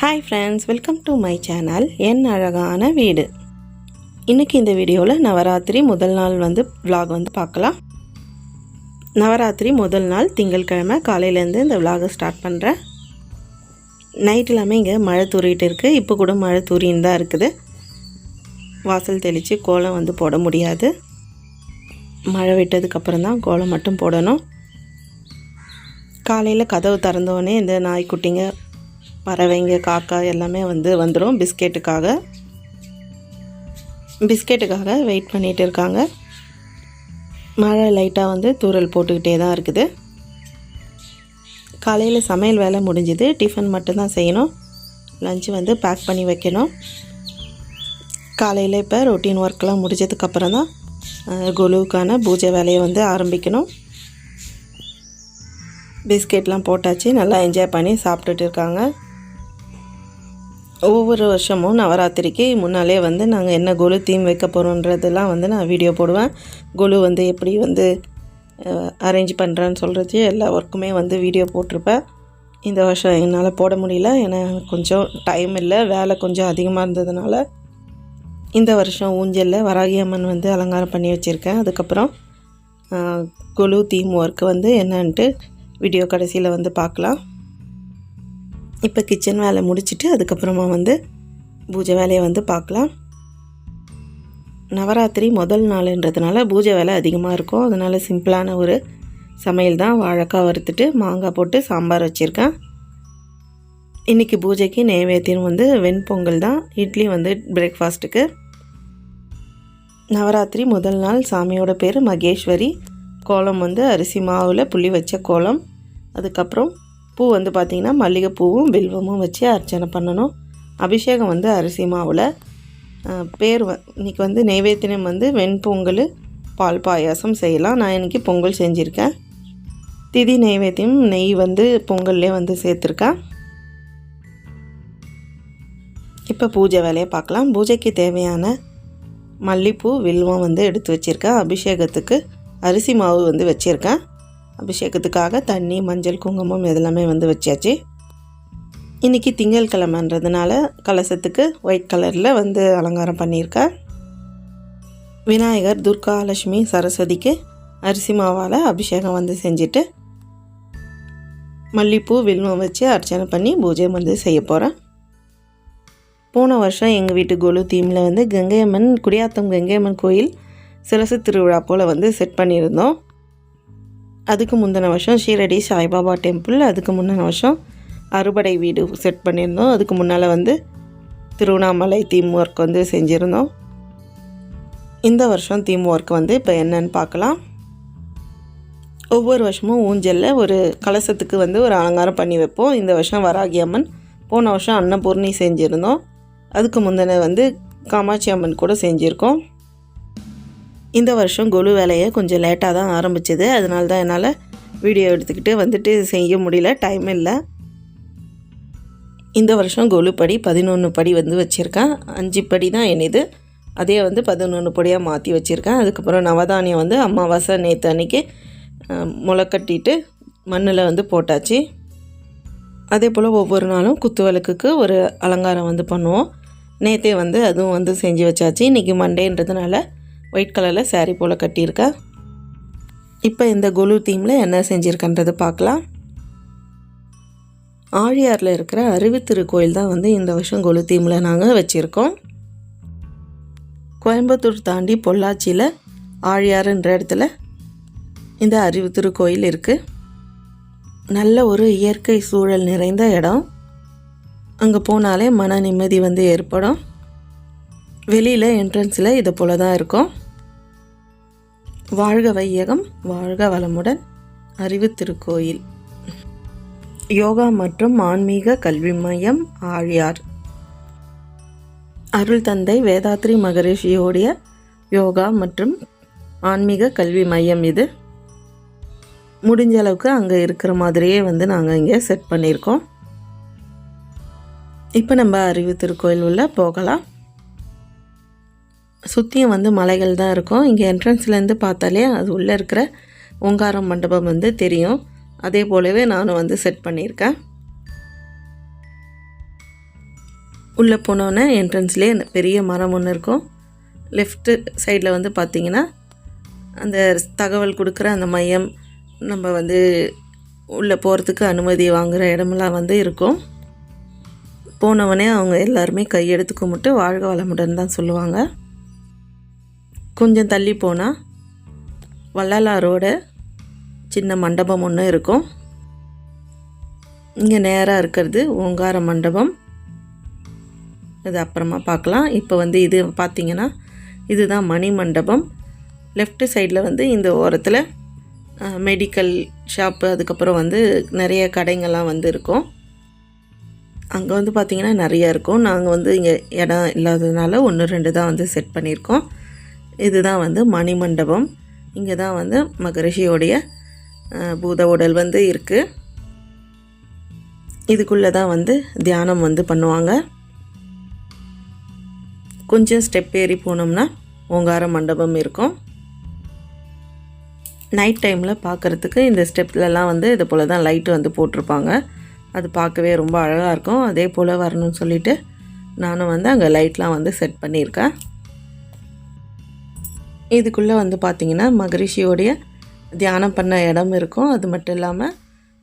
Hi friends welcome to my channel என் அழகான வீடு. இன்றைக்கி இந்த வீடியோவில் நவராத்திரி முதல் நாள் வந்து விலாக் வந்து பார்க்கலாம். நவராத்திரி முதல் நாள் திங்கட்கிழமை காலையிலேருந்து இந்த விலாகை ஸ்டார்ட் பண்ணுறேன் நைட் எல்லாமே இங்கே மழை தூறிட்டு இருக்குது இப்போ கூட மழை தூரின்னு தான் இருக்குது. வாசல் தெளித்து கோலம் வந்து போட முடியாது. மழை விட்டதுக்கப்புறம் தான் கோலம் மட்டும் போடணும். காலையில் கதவு திறந்தோடனே இந்த நாய்க்குட்டிங்க பறவைங்க காக்கா எல்லாமே வந்து வந்துடும் பிஸ்கெட்டுக்காக. பிஸ்கெட்டுக்காக வெயிட் பண்ணிகிட்டு இருக்காங்க. மழை லைட்டாக வந்து தூறல் போட்டுக்கிட்டே தான் இருக்குது. காலையில் சமையல் வேலை முடிஞ்சுது. டிஃபன் மட்டும்தான் செய்யணும். லஞ்சு வந்து பேக் பண்ணி வைக்கணும். காலையில் இப்போ ரொட்டீன் ஒர்க்கெலாம் முடிஞ்சதுக்கப்புறம் தான் குலுவுக்கான பூஜை வேலையை வந்து ஆரம்பிக்கணும். பிஸ்கெட்லாம் போட்டாச்சு. நல்லா என்ஜாய் பண்ணி சாப்பிட்டுட்டு இருக்காங்க. ஒவ்வொரு வருஷமும் நவராத்திரிக்கு முன்னாலே வந்து நாங்கள் என்ன கொலு தீம் வைக்க போகிறோன்றதெல்லாம் வந்து நான் வீடியோ போடுவேன். கொலு வந்து எப்படி வந்து அரேஞ்ச் பண்ணுறேன்னு சொல்கிறது எல்லா ஒர்க்குமே வந்து வீடியோ போட்டிருப்பேன். இந்த வருஷம் என்னால் போட முடியல. ஏன்னா கொஞ்சம் டைம் இல்லை. வேலை கொஞ்சம் அதிகமாக இருந்ததுனால இந்த வருஷம் ஊஞ்சலில் வராகி அம்மன் வந்து அலங்காரம் பண்ணி வச்சுருக்கேன். அதுக்கப்புறம் கொலு தீம் ஒர்க்கு வந்து என்னன்ட்டு வீடியோ கடைசியில் வந்து பார்க்கலாம். இப்போ கிச்சன் வேலை முடிச்சுட்டு அதுக்கப்புறமா வந்து பூஜை வேலையை வந்து பார்க்கலாம். நவராத்திரி முதல் நாளுன்றதுனால பூஜை வேலை அதிகமாக இருக்கும். அதனால் சிம்பிளான ஒரு சமையல் தான். வாழைக்காய் வறுத்துட்டு மாங்காய் போட்டு சாம்பார் வச்சுருக்கேன். இன்றைக்கி பூஜைக்கு நெய்வேத்தியம் வந்து வெண்பொங்கல் தான். இட்லி வந்து பிரேக்ஃபாஸ்ட்டுக்கு நவராத்திரி முதல் நாள் சாமியோட பேர் மகேஸ்வரி. கோலம் வந்து அரிசி மாவில் புள்ளி வச்ச கோலம். அதுக்கப்புறம் பூ வந்து பார்த்திங்கன்னா மல்லிகைப்பூவும் பில்வமும் வச்சு அர்ச்சனை பண்ணணும். அபிஷேகம் வந்து அரிசி மாவில். பேர் வ இன்றைக்கி வந்து நைவேத்தியம் வந்து வெண்பொங்கல் பால் பாயாசம் செய்யலாம். நான் இன்றைக்கி பொங்கல் செஞ்சுருக்கேன். திதி நைவேத்தியம் நெய் வந்து பொங்கல்லே வந்து சேர்த்துருக்கேன் இப்போ பூஜை வேலையை பார்க்கலாம். பூஜைக்கு தேவையான மல்லிப்பூ வில்வம் வந்து எடுத்து வச்சுருக்கேன் அபிஷேகத்துக்கு அரிசி மாவு வந்து வச்சுருக்கேன் அபிஷேகத்துக்காக தண்ணி மஞ்சள் குங்குமம் இதெல்லாமே வந்து வச்சாச்சு. இன்றைக்கி திங்கள் கிழமைன்றதுனால கலசத்துக்கு ஒயிட் கலரில் வந்து அலங்காரம் பண்ணியிருக்கேன் விநாயகர் துர்கா லட்சுமி சரஸ்வதிக்கு அரிசி மாவால் அபிஷேகம் வந்து செஞ்சுட்டு மல்லிப்பூ வில்வம் வச்சு அர்ச்சனை பண்ணி பூஜை வந்து செய்ய போகிறேன் போன வருஷம் எங்கள் வீட்டு கோலு தீமில் வந்து கங்கையம்மன் குடியாத்தம் கங்கையம்மன் கோயில் சிலசு திருவிழா போல் வந்து செட் பண்ணியிருந்தோம். அதுக்கு முந்தின வருஷம் ஷீரடி சாய்பாபா டெம்பிள் அதுக்கு முந்தின வருஷம் அறுபடை வீடு செட் பண்ணியிருந்தோம். அதுக்கு முன்னால் வந்து திருவண்ணாமலை தீம் ஒர்க் வந்து செஞ்சுருந்தோம். இந்த வருஷம் தீம் ஒர்க் வந்து இப்போ என்னன்னு பார்க்கலாம். ஒவ்வொரு வருஷமும் ஊஞ்சலில் ஒரு கலசத்துக்கு வந்து ஒரு அலங்காரம் பண்ணி வைப்போம். இந்த வருஷம் வராகி அம்மன். போன வருஷம் அன்னபூர்ணி செஞ்சுருந்தோம். அதுக்கு முந்தின வந்து காமாட்சி அம்மன் கூட செஞ்சுருக்கோம். இந்த வருஷம் கொலு வேலையை கொஞ்சம் லேட்டாக தான் ஆரம்பிச்சது. அதனால தான் என்னால் வீடியோ எடுத்துக்கிட்டு வந்துட்டு செய்ய முடியல. டைம் இல்லை. இந்த வருஷம் கொலு படி பதினொன்று படி வந்து வச்சுருக்கேன். அஞ்சு படி தான் என்னது அதே வந்து பதினொன்று படியாக மாற்றி வச்சுருக்கேன். அதுக்கப்புறம் நவதானியம் வந்து அமாவாசை நேற்று அன்றைக்கி முளை கட்டிட்டு மண்ணில் வந்து போட்டாச்சு. அதே போல் ஒவ்வொரு நாளும் குத்து விளக்குக்கு ஒரு அலங்காரம் வந்து பண்ணுவோம். நேற்றே வந்து அதுவும் வந்து செஞ்சு வச்சாச்சு. இன்றைக்கி மண்டேன்றதுனால ஒயிட் கலரில் saree போல் கட்டியிருக்கேன் இப்போ இந்த கொலு தீமில் என்ன செஞ்சுருக்கன்றது பார்க்கலாம். ஆழியாரில் இருக்கிற அருவித்திரு கோயில் தான் வந்து இந்த வருஷம் கொலு தீமில் நாங்கள் வச்சுருக்கோம். கோயம்புத்தூர் தாண்டி பொள்ளாச்சியில் ஆழியாறுன்ற இடத்துல இந்த அறிவுத்திரு கோயில் இருக்குது நல்ல ஒரு இயற்கை சூழல் நிறைந்த இடம். அங்கே போனாலே மன நிம்மதி வந்து ஏற்படும். வெளியில் என்ட்ரன்ஸில் இதை போல தான் இருக்கும். வாழ்க வையகம் வாழ்க வளமுடன் அறிவு திருக்கோயில். யோகா மற்றும் ஆன்மீக கல்வி மையம் ஆழியார். அருள் தந்தை வேதாத்ரி மகரிஷியோடைய யோகா மற்றும் ஆன்மீக கல்வி மையம் இது. முடிஞ்ச அளவுக்கு அங்கே இருக்கிற மாதிரியே வந்து நாங்கள் இங்கே செட் பண்ணியிருக்கோம். இப்போ நம்ம அறிவு திருக்கோயில் உள்ள போகலாம். சுற்றியும் வந்து மலைகள் தான் இருக்கும். இங்கே என்ட்ரன்ஸ்லேருந்து பார்த்தாலே அது உள்ளே இருக்கிற ஓங்காரம் மண்டபம் வந்து தெரியும். அதே போலவே நானும் வந்து செட் பண்ணியிருக்கேன். உள்ளே போனோன்னே என்ட்ரன்ஸ்லேயே பெரிய மரம் ஒன்று இருக்கும். லெஃப்ட்டு சைடில் வந்து பார்த்திங்கன்னா அந்த தகவல் கொடுக்குற அந்த மையம் நம்ம வந்து உள்ளே போகிறதுக்கு அனுமதி வாங்குகிற இடமெல்லாம் வந்து இருக்கும். போனவனே அவங்க எல்லாருமே கையெடுத்து கும்பிட்டு வாழ்க வளமுடன் தான் சொல்லுவாங்க. கொஞ்சம் தள்ளி போனால் வள்ளலாரோட சின்ன மண்டபம் ஒன்று இருக்கும். இங்கே நேராக இருக்கிறது ஓங்கார மண்டபம். இது அப்புறமா பார்க்கலாம். இப்போ வந்து இது பார்த்திங்கன்னா இதுதான் மணி மண்டபம். லெஃப்ட் சைடில் வந்து இந்த ஓரத்தில் மெடிக்கல் ஷாப்பு அதுக்கப்புறம் வந்து நிறைய கடைங்கள்லாம் வந்து இருக்கும். அங்கே வந்து பார்த்திங்கன்னா நிறையா இருக்கும். நாங்கள் வந்து இங்கே இடம் இல்லாததுனால ஒன்று ரெண்டு தான் வந்து செட் பண்ணியிருக்கோம். இதுதான் வந்து மணி மண்டபம் இங்கே தான் வந்து மகரிஷியோடைய பூத உடல் வந்து இருக்குது இதுக்குள்ளே தான் வந்து தியானம் வந்து பண்ணுவாங்க. கொஞ்சம் ஸ்டெப் ஏறி போனோம்னா ஓங்கார மண்டபம் இருக்கும். நைட் டைமில் பார்க்குறதுக்கு இந்த ஸ்டெப்லலாம் வந்து இது போல் தான் லைட்டு வந்து போட்டிருப்பாங்க. அது பார்க்கவே ரொம்ப அழகாக இருக்கும். அதே போல் வரணும்னு சொல்லிட்டு நானும் வந்து அங்கே லைட்லாம் வந்து செட் பண்ணியிருக்கேன். இதுக்குள்ளே வந்து பார்த்திங்கன்னா மகரிஷியோடைய தியானம் பண்ண இடம் இருக்கும். அது மட்டும் இல்லாமல்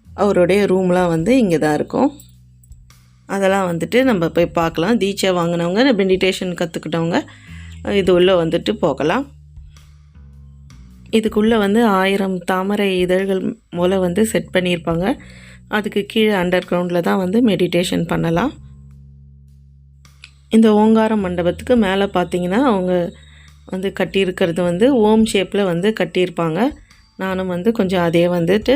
அவருடைய ரூம்லாம் வந்து இங்கே தான் இருக்கும். அதெல்லாம் வந்துட்டு நம்ம போய் பார்க்கலாம். தீட்சை வாங்கினவங்க மெடிடேஷன் கற்றுக்கிட்டவங்க இது உள்ளே வந்துட்டு போகலாம். இதுக்குள்ளே வந்து ஆயிரம் தாமரை இதழ்கள் மூலம் வந்து செட் பண்ணியிருப்பாங்க. அதுக்கு கீழே அண்டர் கிரவுண்டில் தான் வந்து மெடிடேஷன் பண்ணலாம். இந்த ஓங்கார மண்டபத்துக்கு மேலே பார்த்தீங்கன்னா அவங்க வந்து கட்டியிருக்கிறது வந்து ஓம் ஷேப்பில் வந்து கட்டியிருப்பாங்க. நானும் வந்து கொஞ்சம் அதே வந்துட்டு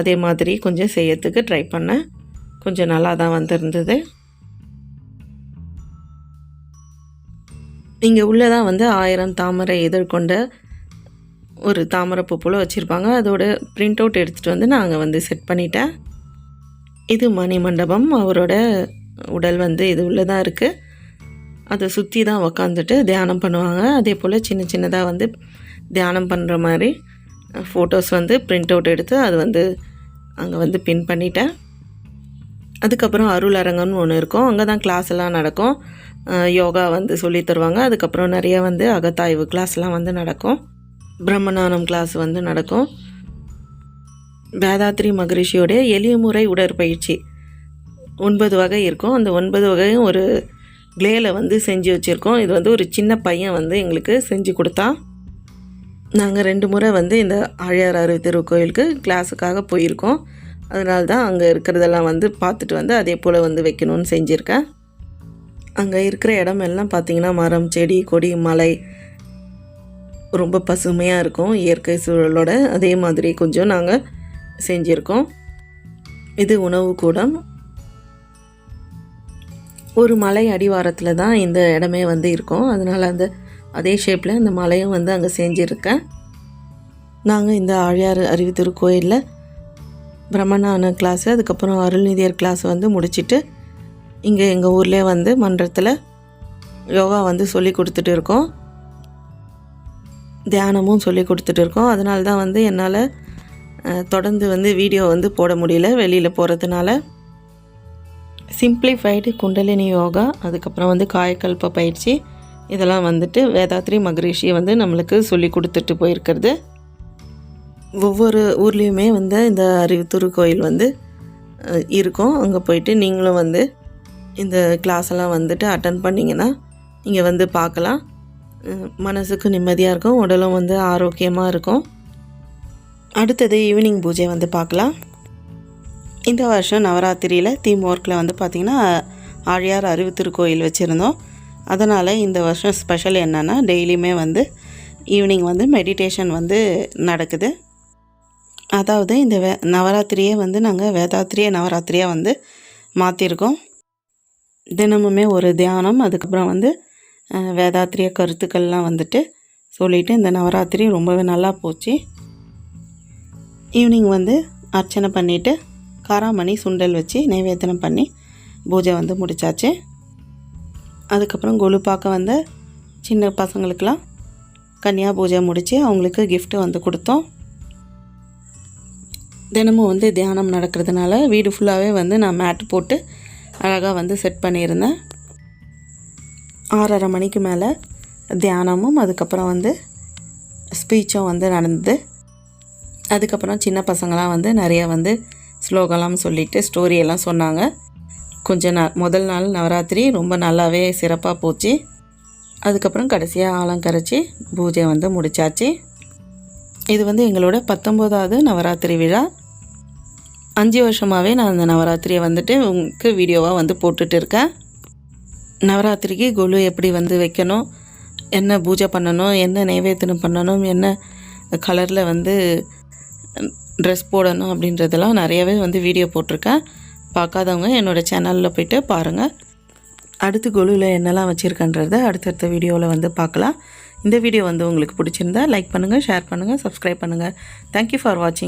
அதே மாதிரி கொஞ்சம் செய்யறதுக்கு ட்ரை பண்ணேன். கொஞ்சம் நல்லா தான் வந்திருந்தது. இங்கே உள்ளே தான் வந்து ஆயிரம் தாமரை எதிர்கொண்ட ஒரு ஒரு பூ போல் வச்சுருப்பாங்க. அதோட பிரிண்ட் அவுட் எடுத்துகிட்டு வந்து நாங்கள் வந்து செட் பண்ணிட்டேன். இது மணி மண்டபம் அவரோட உடல் வந்து இது உள்ளே தான் இருக்குது அதை சுற்றி தான் உக்காந்துட்டு தியானம் பண்ணுவாங்க. அதே போல் சின்ன சின்னதாக வந்து தியானம் பண்ணுற மாதிரி ஃபோட்டோஸ் வந்து பிரிண்ட் அவுட் எடுத்து அது வந்து அங்கே வந்து பின் பண்ணிட்டேன். அதுக்கப்புறம் அருள் அரங்கம்னு ஒன்று இருக்கும். அங்கே தான் கிளாஸ் எல்லாம் நடக்கும். யோகா வந்து சொல்லித் தருவாங்க. அதுக்கப்புறம் நிறைய வந்து அகத்தாய்வு கிளாஸ்லாம் வந்து நடக்கும். பிரம்மநானம் கிளாஸ் வந்து நடக்கும். வேதாத்ரி மகரிஷியோடைய எளிய முறை உடற்பயிற்சி ஒன்பது வகை இருக்கும். அந்த ஒன்பது வகையும் ஒரு க்ளேயில் வந்து செஞ்சு வச்சுருக்கோம். இது வந்து ஒரு சின்ன பையன் வந்து எங்களுக்கு செஞ்சு கொடுத்தா. நாங்கள் ரெண்டு முறை வந்து இந்த ஆழியார் அருவி திருக்கோயிலுக்கு கிளாஸுக்காக போயிருக்கோம். அதனால தான் அங்கே இருக்கிறதெல்லாம் வந்து பார்த்துட்டு வந்து அதே போல் வந்து வைக்கணும்னு செஞ்சுருக்கேன். அங்கே இருக்கிற இடம் எல்லாம் பார்த்திங்கன்னா மரம் செடி கொடி மலை. ரொம்ப பசுமையாக இருக்கும். இயற்கை சூழலோட அதே மாதிரி கொஞ்சம் நாங்கள் செஞ்சுருக்கோம். இது உணவு கூடம். ஒரு மலை அடிவாரத்தில் தான் இந்த இடமே வந்து இருக்கும். அதனால் அந்த அதே ஷேப்பில் அந்த மலையும் வந்து அங்கே செஞ்சுருக்கேன். நாங்கள் இந்த ஆழியார் அருவி திருக்கோயிலில் பிரம்மணான கிளாஸு அதுக்கப்புறம் அருள்நிதியர் கிளாஸ் வந்து முடிச்சிட்டு இங்கே எங்கள் ஊர்லேயே வந்து மன்றத்தில் யோகா வந்து சொல்லி கொடுத்துட்டு இருக்கோம். தியானமும் சொல்லி கொடுத்துட்டு இருக்கோம். அதனால தான் வந்து என்னால் தொடர்ந்து வந்து வீடியோ வந்து போட முடியல வெளியில் போகிறதுனால சிம்ப்ளிஃபைடு குண்டலினி யோகா அதுக்கப்புறம் வந்து காயக்கல்ப பயிற்சி இதெல்லாம் வந்துட்டு வேதாத்ரி மகரிஷி வந்து நம்மளுக்கு சொல்லி கொடுத்துட்டு போயிருக்கிறது. ஒவ்வொரு ஊர்லேயுமே வந்து இந்த அறிவுத்தூர் கோயில் வந்து இருக்கும். அங்கே போயிட்டு நீங்களும் வந்து இந்த கிளாஸ் எல்லாம் வந்துட்டு அட்டன் பண்ணிங்கன்னா இங்கே வந்து பார்க்கலாம். மனசுக்கு நிம்மதியாக இருக்கும். உடலும் வந்து ஆரோக்கியமாக இருக்கும். அடுத்தது ஈவினிங் பூஜை வந்து பார்க்கலாம். இந்த வருஷம் நவராத்திரியில் தீம் ஒர்க்கில் வந்து பார்த்திங்கன்னா ஆழியார் அறிவுத்திருக்கோயில் வச்சுருந்தோம். அதனால் இந்த வருஷம் ஸ்பெஷல் என்னென்னா டெய்லியுமே வந்து ஈவினிங் வந்து மெடிடேஷன் வந்து நடக்குது. அதாவது இந்த வே நவராத்திரியே வந்து நாங்கள் வேதாத்திரியை நவராத்திரியாக வந்து மாற்றிருக்கோம் தினமுமே ஒரு தியானம் அதுக்கப்புறம் வந்து வேதாத்திரிய கருத்துக்கள்லாம் வந்துட்டு சொல்லிவிட்டு இந்த நவராத்திரி ரொம்பவே நல்லா போச்சு. ஈவினிங் வந்து அர்ச்சனை பண்ணிவிட்டு காராமணி சுண்டல் வச்சு நைவேத்தனம் பண்ணி பூஜை வந்து முடிச்சாச்சு. அதுக்கப்புறம் கொலு பார்க்க வந்த சின்ன பசங்களுக்கெலாம் கன்னியா பூஜை முடித்து அவங்களுக்கு கிஃப்ட்டு வந்து கொடுத்தோம். தினமும் வந்து தியானம் நடக்கிறதுனால வீடு ஃபுல்லாகவே வந்து நான் மேட் போட்டு அழகாக வந்து செட் பண்ணியிருந்தேன். ஆறரை மணிக்கு மேலே தியானமும் அதுக்கப்புறம் வந்து ஸ்பீச்சும் வந்து நடந்தது. அதுக்கப்புறம் சின்ன பசங்களாம் வந்து நிறைய வந்து ஸ்லோகம்லாம் சொல்லிட்டு ஸ்டோரியெல்லாம் சொன்னாங்க. கொஞ்ச நாள் முதல் நாள் நவராத்திரி ரொம்ப நல்லாவே சிறப்பாக போச்சு. அதுக்கப்புறம் கடைசியாக ஆலங்கரைச்சி பூஜை வந்து முடிச்சாச்சு. இது வந்து எங்களோட பத்தொம்போதாவது நவராத்திரி விழா. அஞ்சு வருஷமாகவே நான் அந்த நவராத்திரியை வந்துட்டு உங்களுக்கு வீடியோவாக வந்து போட்டுட்டு இருக்கேன். நவராத்திரிக்கு கொலு எப்படி வந்து வைக்கணும் என்ன பூஜை பண்ணணும் என்ன நைவேத்தியம் பண்ணணும் என்ன கலரில் வந்து ட்ரெஸ் போடணும் அப்படின்றதெல்லாம் நிறையவே வந்து வீடியோ போட்டிருக்கேன். பார்க்காதவங்க என்னோடய சேனலில் போயிட்டு பாருங்கள் அடுத்து கொலுவில் என்னெல்லாம் வச்சுருக்கன்றதை அடுத்தடுத்த வீடியோவில் வந்து பார்க்கலாம். இந்த வீடியோ வந்து உங்களுக்கு பிடிச்சிருந்தா லைக் பண்ணுங்கள் ஷேர் பண்ணுங்கள் சப்ஸ்கிரைப் பண்ணுங்கள் தேங்க்யூ ஃபார் வாட்சிங்